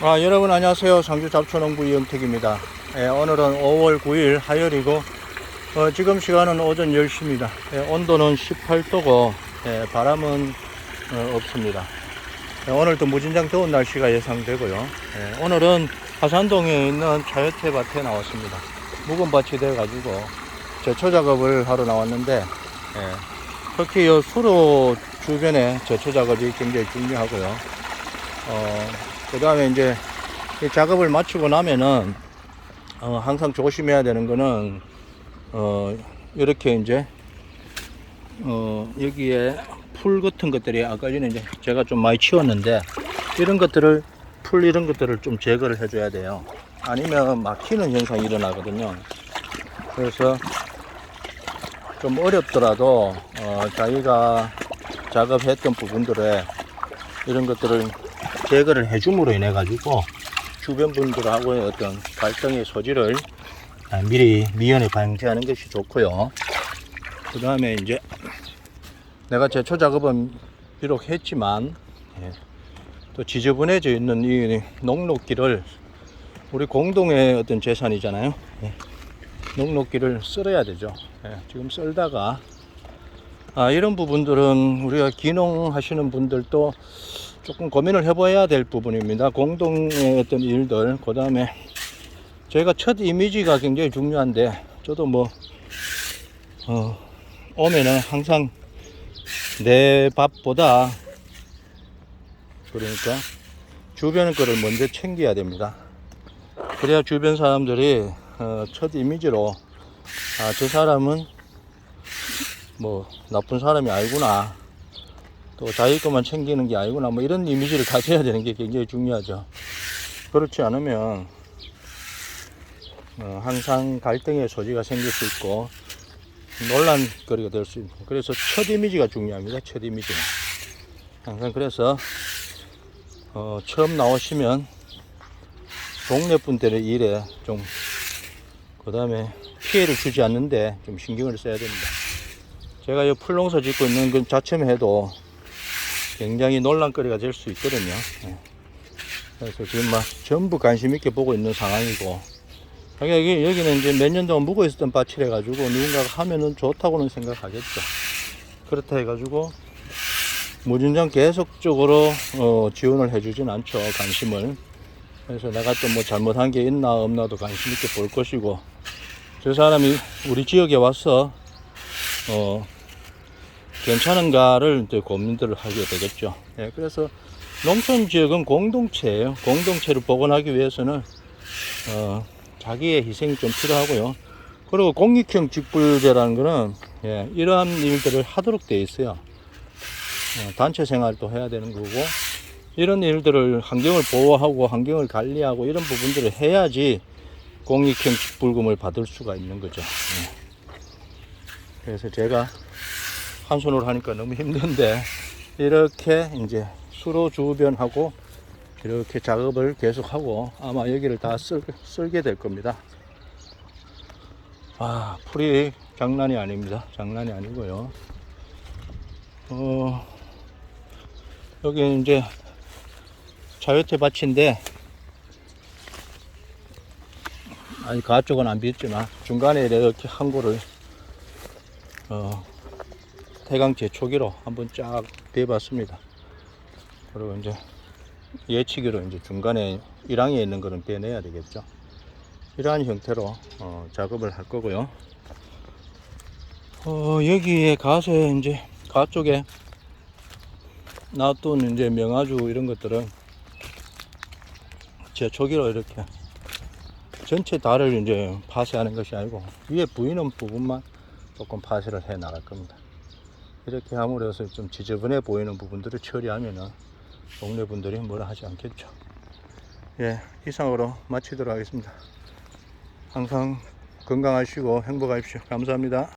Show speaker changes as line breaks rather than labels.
아, 여러분 안녕하세요. 상주 잡초농부 이영택입니다. 예, 오늘은 5월 9일 화요일이고 어, 지금 시간은 오전 10시입니다. 예, 온도는 18도고 예, 바람은 어, 없습니다. 예, 오늘도 무진장 더운 날씨가 예상되고요. 예, 오늘은 하산동에 있는 차요태 밭에 나왔습니다. 묵은 밭이 돼가지고 제초 작업을 하러 나왔는데 예, 특히 이 수로 주변에 제초 작업이 굉장히 중요하고요. 어, 그 다음에 이제 이 작업을 마치고 나면은 어, 항상 조심해야 되는 거는 어, 이렇게 이제 어, 여기에 풀 같은 것들이 아까 전에 이제 제가 좀 많이 치웠는데 이런 것들을 풀 이런 것들을 좀 제거를 해줘야 돼요. 아니면 막히는 현상이 일어나거든요. 그래서 좀 어렵더라도 어, 자기가 작업했던 부분들에 이런 것들을 제거를 해줌으로 인해 가지고 주변 분들하고의 어떤 갈등의 소지를 아, 미리 미연에 방지하는 것이 좋고요. 그 다음에 이제 내가 제초 작업은 비록 했지만 예, 또 지저분해져 있는 이 녹록기를 우리 공동의 어떤 재산이잖아요. 예, 녹록기를 썰어야 되죠. 예, 지금 썰다가 아, 이런 부분들은 우리가 기농 하시는 분들도 조금 고민을 해봐야 될 부분입니다. 공동의 어떤 일들, 그 다음에 저희가 첫 이미지가 굉장히 중요한데, 저도 뭐, 어, 오면은 항상 내 밥보다, 그러니까 주변 거를 먼저 챙겨야 됩니다. 그래야 주변 사람들이 어, 첫 이미지로, 아, 저 사람은 뭐 나쁜 사람이 아니구나. 또 자기 것만 챙기는 게 아니구나. 뭐 이런 이미지를 가져야 되는 게 굉장히 중요하죠. 그렇지 않으면 어, 항상 갈등의 소지가 생길 수 있고 논란거리가 될 수 있고. 그래서 첫 이미지가 중요합니다. 첫 이미지는 항상 그래서 어, 처음 나오시면 동네 분들의 일에 좀 그 다음에 피해를 주지 않는데 좀 신경을 써야 됩니다. 제가 이 풀농사 짓고 있는 그 자체만 해도 굉장히 논란거리가 될 수 있거든요. 예. 그래서 지금 막 전부 관심 있게 보고 있는 상황이고. 그러니까 여기, 여기는 이제 몇 년 동안 묵어 있었던 밭이라 가지고 누군가가 하면은 좋다고는 생각하겠죠. 그렇다 해가지고 무진장 계속적으로 어, 지원을 해주진 않죠. 관심을. 그래서 내가 또뭐 잘못한 게 있나 없나도 관심 있게 볼 것이고 저 사람이 우리 지역에 와서 어, 괜찮은가를 이제 고민들을 하게 되겠죠. 예, 그래서 농촌 지역은 공동체예요. 공동체를 복원하기 위해서는 어, 자기의 희생이 좀 필요하고요. 그리고 공익형 직불제라는 거는 예, 이러한 일들을 하도록 돼 있어요. 어, 단체 생활도 해야 되는 거고 이런 일들을 환경을 보호하고 환경을 관리하고 이런 부분들을 해야지 공익형 직불금을 받을 수가 있는 거죠. 예. 그래서 제가 한 손으로 하니까 너무 힘든데 이렇게 이제 수로 주변하고 이렇게 작업을 계속하고 아마 여기를 다 쓸, 쓸게 될 겁니다. 아 풀이 장난이 아닙니다. 장난이 아니고요. 어 여기 이제 자요태 밭인데 아니 그쪽은 안 비었지만 중간에 이렇게 한 고를 어 태강 제초기로 한번 쫙 대봤습니다. 그리고 이제 예치기로 이제 중간에 1항에 있는 거는 빼내야 되겠죠. 이러한 형태로 어, 작업을 할 거고요. 어, 여기에 가서 이제 가 쪽에 놔둔 이제 명아주 이런 것들은 제 초기로 이렇게 전체 달을 이제 파쇄하는 것이 아니고 위에 보이는 부분만 조금 파쇄를 해 나갈 겁니다. 이렇게 함으로 해서 좀 지저분해 보이는 부분들을 처리하면은 동네 분들이 뭐라 하지 않겠죠. 예, 이상으로 마치도록 하겠습니다. 항상 건강하시고 행복하십시오. 감사합니다.